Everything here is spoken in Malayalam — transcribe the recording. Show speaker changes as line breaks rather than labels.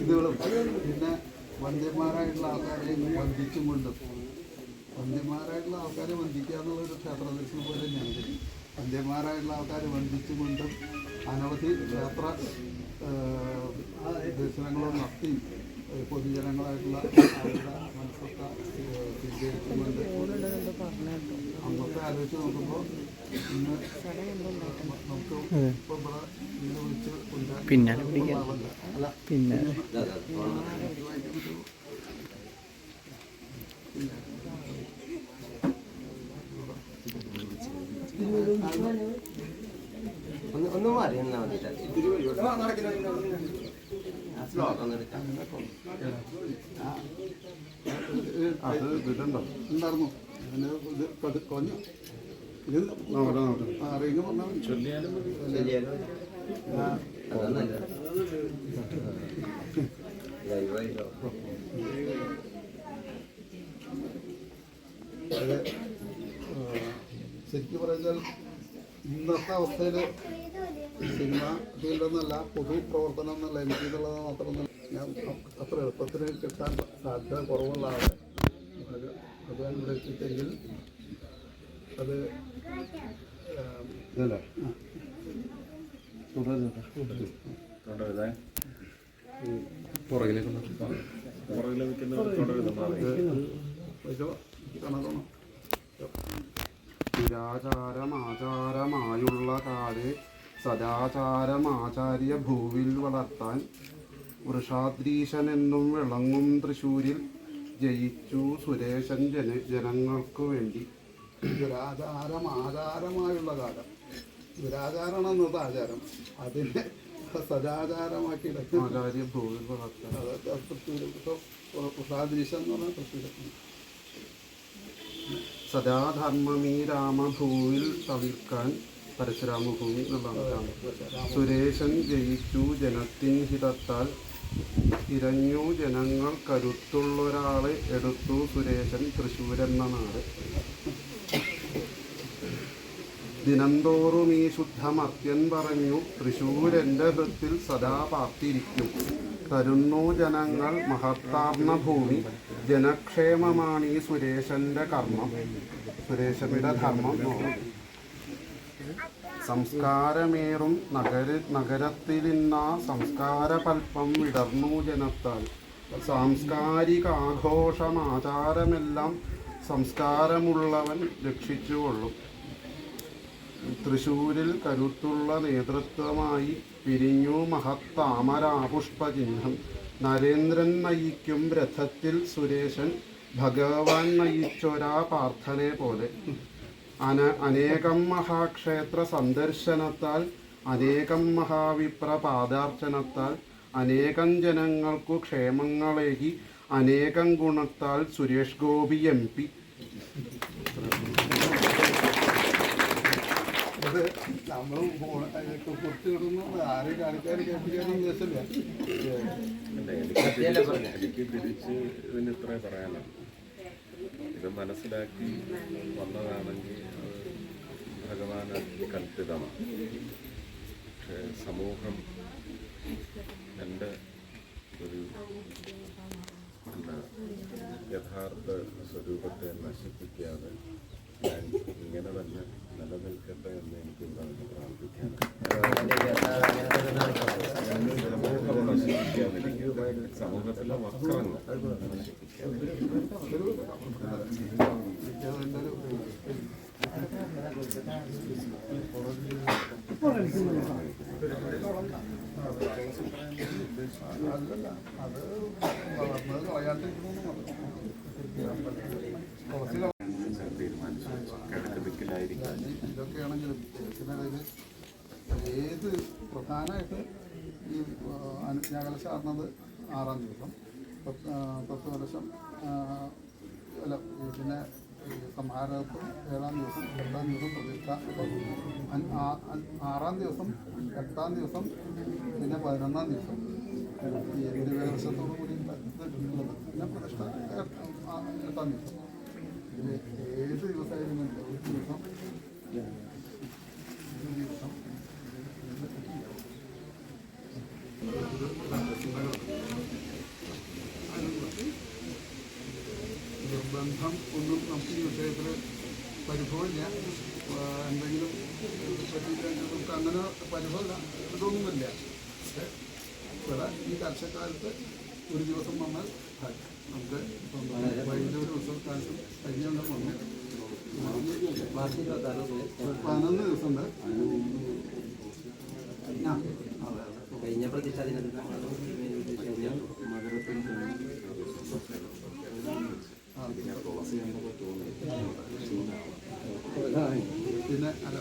ഇതുകളും. പിന്നെ വന്ധ്യന്മാരായിട്ടുള്ള ആൾക്കാരെ വന്ദിച്ചും കൊണ്ട് വന്ധ്യന്മാരായിട്ടുള്ള ആൾക്കാരെ വന്ദിക്കുക എന്നുള്ളൊരു ക്ഷേത്ര ദർശനം പോലെ തന്നെയാണ്. വന്ധ്യന്മാരായിട്ടുള്ള ആൾക്കാരെ വന്ദിച്ചും കൊണ്ടും അനവധി ക്ഷേത്ര ആ, ദർശനങ്ങളും നടത്തി പൊതുജനങ്ങളായിട്ടുള്ള അവരുടെ മനസ്സൊക്കെ സ്വീകരിച്ചുകൊണ്ട് അന്നത്തെ ആലോചിച്ച് നോക്കുമ്പോൾ അല്ല
പിന്നെ.
ഒന്ന് മാറി എന്നാ
അത് ഇതുണ്ടോ ഉണ്ടായിരുന്നു അതിന് ഇത് കൊഞ്ഞു. ഇത് ആ പറഞ്ഞാൽ ചൊല്ലിയാലും? ശരിക്കും പറഞ്ഞാൽ ഇന്നത്തെ അവസ്ഥയിൽ സിനിമ ഫീൽഡെന്നല്ല പൊതു പ്രവർത്തനം എന്നല്ല എനിക്ക് എന്നുള്ളത് മാത്രമൊന്നും ഞാൻ അത്ര എളുപ്പത്തിൽ കിട്ടാൻ സാധ്യത കുറവുള്ള ആളെ. അത് അത് ഇവിടെ എത്തിച്ചെങ്കിൽ അത് കാണാതോണം
നിരാചാരമാചാരമായുള്ള കാട് സദാചാരമാചാര്യ ഭൂവിൽ വളർത്താൻ വൃഷാദ്രീശനെന്നും വിളങ്ങും തൃശൂരിൽ ജയിച്ചു സുരേശൻ ജന ജനങ്ങൾക്കു വേണ്ടി.
ദുരാചാരം ആചാരമായുള്ള കാലം. ദുരാചാരണം എന്നത് ആചാരം. അതിനെ സദാചാരമാക്കി പ്രസാദീശം എന്ന് പറഞ്ഞാൽ തൃശ്ശൂർ
സദാധർമ്മമീ രാമഭൂവിൽ തളിർക്കാൻ പരശുരാമഭൂമി എന്നുള്ളതാണ്. സുരേഷൻ ജയിച്ചു ജനത്തിൻ ഹിതത്താൽ. തിരഞ്ഞു ജനങ്ങൾ കരുത്തുള്ളൊരാളെ എടുത്തു സുരേഷൻ തൃശ്ശൂരെന്ന നാട്. ദിനംതോറും ഈ ശുദ്ധമർത്യൻ പറഞ്ഞു തൃശൂരെന്റെ ഹൃത്തിൽ സദാ പാർത്തിരിക്കും. തരുന്നു ജനങ്ങൾ മഹത്താർന്ന ഭൂമി ജനക്ഷേമമാണ് ഈ സുരേഷന്റെ കർമ്മം. സുരേഷമിട ധർമ്മം സംസ്കാരമേറും നഗര നഗരത്തിലിന്ന സംസ്കാരപൽപ്പം വിടർന്നു ജനത്താൽ. സാംസ്കാരികാഘോഷമാചാരമെല്ലാം സംസ്കാരമുള്ളവൻ രക്ഷിച്ചുകൊള്ളും. തൃശൂരിൽ കരുത്തുള്ള നേതൃത്വമായി പിരിഞ്ഞു മഹത്താമരാപുഷ്പചിഹ്നം നരേന്ദ്രൻ നയിക്കും രഥത്തിൽ സുരേശൻ ഭഗവാൻ നയിച്ചൊരാ പ്രാർത്ഥനയെ പോലെ. അന അനേകം മഹാക്ഷേത്ര സന്ദർശനത്താൽ അനേകം മഹാവിപ്ര പാദാർച്ചനത്താൽ അനേകം ജനങ്ങൾക്കു ക്ഷേമങ്ങളേകി അനേകം ഗുണത്താൽ സുരേഷ് ഗോപി എം പി
അത് നമ്മൾ കുറിച്ച് കിടന്നു ആരെയും കാണിക്കാൻ കേൾപ്പിക്കാനും ഉദ്ദേശമില്ല
എനിക്ക് ഇത് മനസ്സിലാക്കി വന്നതാണെങ്കിൽ ഭഗവാന് കൽപ്പിതമാണ്. പക്ഷേ സമൂഹം എന്റെ ഒരു എന്താ യഥാർത്ഥ സ്വരൂപത്തെ നശിപ്പിക്കാതെ ഞാൻ ഇങ്ങനെ തന്നെ നിലനിൽക്കട്ടെ എന്ന് എനിക്ക് ഇവിടെ നിന്ന് പ്രാർത്ഥിക്കാനാണ് സമൂഹം നശിപ്പിക്കാതിരിക്കുക സമൂഹത്തിലെ
അത് ഏത് പ്രധാനമായിട്ട് ഈ അനുജ്ഞാകല ചാർന്നത് ആറാം ദിവസം. പത്ത് വർഷം അല്ല പിന്നെ സംഹാരത്തും ഏഴാം ദിവസം എട്ടാം ദിവസം പ്രതിഷ്ഠ ആറാം ദിവസം എട്ടാം ദിവസം പിന്നെ പതിനൊന്നാം ദിവസം. ഈ ദിവസത്തോടു കൂടി ഉള്ളത്. പിന്നെ പ്രതിഷ്ഠ എട്ട്- ദിവസം. ഏത് ദിവസമായിരുന്നു. ഒരു ദിവസം. ബന്ധം ഒന്നും നമുക്ക് ഈ വിഷയത്തിൽ പരിഭവമില്ല. എന്തെങ്കിലും പറ്റിയിട്ട് നമുക്ക് അങ്ങനെ പരിഭവമില്ല. ഇതൊന്നുമില്ല. പക്ഷേ ഇവിടെ ഈ കർഷക്കാലത്ത് ഒരു ദിവസം വന്നാൽ. നമുക്ക് ഇപ്പം വൈകിട്ട് ഒരു ഉത്സവക്കാലത്തും കഴിഞ്ഞുകൊണ്ട് വന്ന് പതിനൊന്ന് ദിവസം ഉണ്ട്.
കഴിഞ്ഞ പ്രതിഷ്ഠാ ദിനത്തിൽ നമ്മൾ കഴിഞ്ഞ
പിന്നെ അല്ല